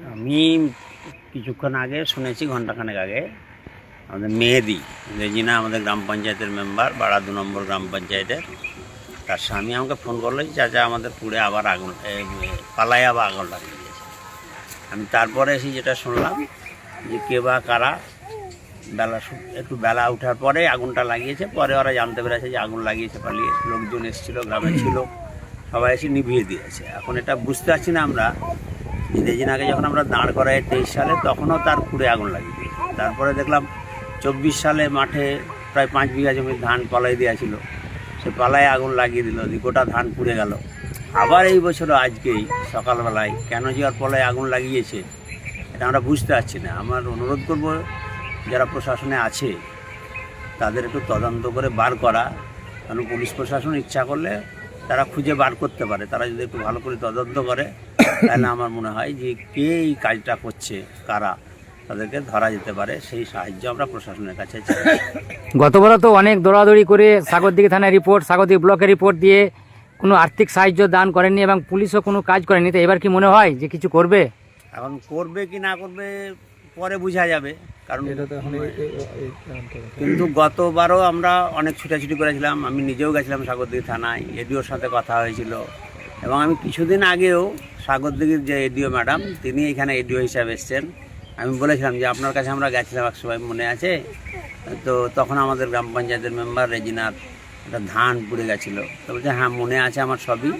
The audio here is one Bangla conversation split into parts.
আমি কিছুক্ষণ আগে শুনেছি ঘন্টাখানেক আগে, আমাদের মেহেদি, রেজিনা আমাদের গ্রাম পঞ্চায়েতের মেম্বার, বাড়া দু নম্বর গ্রাম পঞ্চায়েতের। তার স্বামী আমাকে ফোন করল যে, চাচা, আমাদের পুড়ে আবার আগুন পালায় আবার আগুন লাগিয়ে দিয়েছে। আমি তারপরে এসে যেটা শুনলাম যে, কে বা কারা, বেলা একটু বেলা ওঠার পরে আগুনটা লাগিয়েছে। পরে ওরা জানতে পেরেছে যে, আগুন লাগিয়েছে পালিয়ে লোকজন এসেছিল, গ্রামে ছিল। সবাই এসে নিভিয়ে দিয়েছে। এখন এটা বুঝতে পারছি না আমরা রেজিন আগে যখন আমরা দাঁড় করাই তেইশ সালে, তখনও তার পুড়ে আগুন লাগিয়ে তারপরে দেখলাম চব্বিশ সালে মাঠে প্রায় পাঁচ বিঘা জমি ধান পালাই দেওয়া ছিল। সে পালায় আগুন লাগিয়ে দিল গোটা ধান পুড়ে গেল। আবার এই বছর আজকেই সকালবেলায় কেন যে আর পলায় আগুন লাগিয়েছে, এটা আমরা বুঝতে পারছি না। আমার অনুরোধ করব, যারা প্রশাসনে আছে, তাদের একটু তদন্ত করে বার করা। কারণ পুলিশ প্রশাসন ইচ্ছা করলে তারা খুঁজে বার করতে পারে। তারা যদি একটু ভালো করে তদন্ত করে তাহলে আমার মনে হয় যে কে এই কাজটা করছে কারা তাদেরকে ধরা যেতে পারে সেই সাহায্য আমরা প্রশাসনের কাছে চাই। গতবারও তো অনেক দৌড়াদৌড়ি করে সাগরদিঘি থানার রিপোর্ট সাগরদিঘি ব্লকের রিপোর্ট দিয়ে কোনো আর্থিক সাহায্য দান করেননি এবং পুলিশও কোনো কাজ করেনি তো এবার কি মনে হয় যে কিছু করবে? এখন করবে কি না করবে পরে বোঝা যাবে। কারণ কিন্তু গতবারও আমরা অনেক ছুটাছুটি করেছিলাম। আমি নিজেও গেছিলাম সাগরদিঘি থানায় এডিওর সাথে কথা হয়েছিল। এবং আমি কিছুদিন আগেও সাগরদিঘির যে এডিও ম্যাডাম তিনি এখানে এডিও হিসাবে এসছেন। আমি বলেছিলাম যে আপনার কাছে আমরা গেছিলাম এক সময় মনে আছে? তো তখন আমাদের গ্রাম পঞ্চায়েতের মেম্বার রেজিনার একটা ধান পুড়ে গেছিল। তো বলছে হ্যাঁ মনে আছে আমার সবই।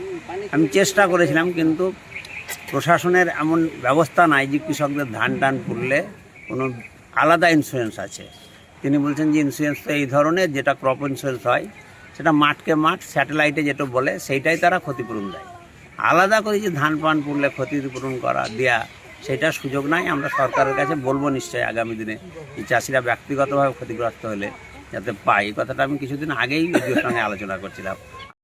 আমি চেষ্টা করেছিলাম কিন্তু প্রশাসনের এমন ব্যবস্থা নাই যে কৃষকদের ধান টান পুড়লে কোনো আলাদা ইন্স্যুরেন্স আছে। তিনি বলছেন যে ইন্স্যুরেন্স তো এই ধরনের, যেটা ক্রপ ইন্স্যুরেন্স হয়, সেটা মাঠকে মাঠ স্যাটেলাইটে যেটা বলে, সেইটাই তারা ক্ষতিপূরণ দেয়। আলাদা করে যে ধান পান পুড়লে ক্ষতিপূরণ করা, দেয়া সেটার সুযোগ নাই। আমরা সরকারের কাছে বলব নিশ্চয়ই আগামী দিনে এই চাষিরা ব্যক্তিগতভাবে ক্ষতিগ্রস্ত হলে যাতে পায়। এই কথাটা আমি কিছুদিন আগেই ভিডিওর সঙ্গে আলোচনা করছিলাম।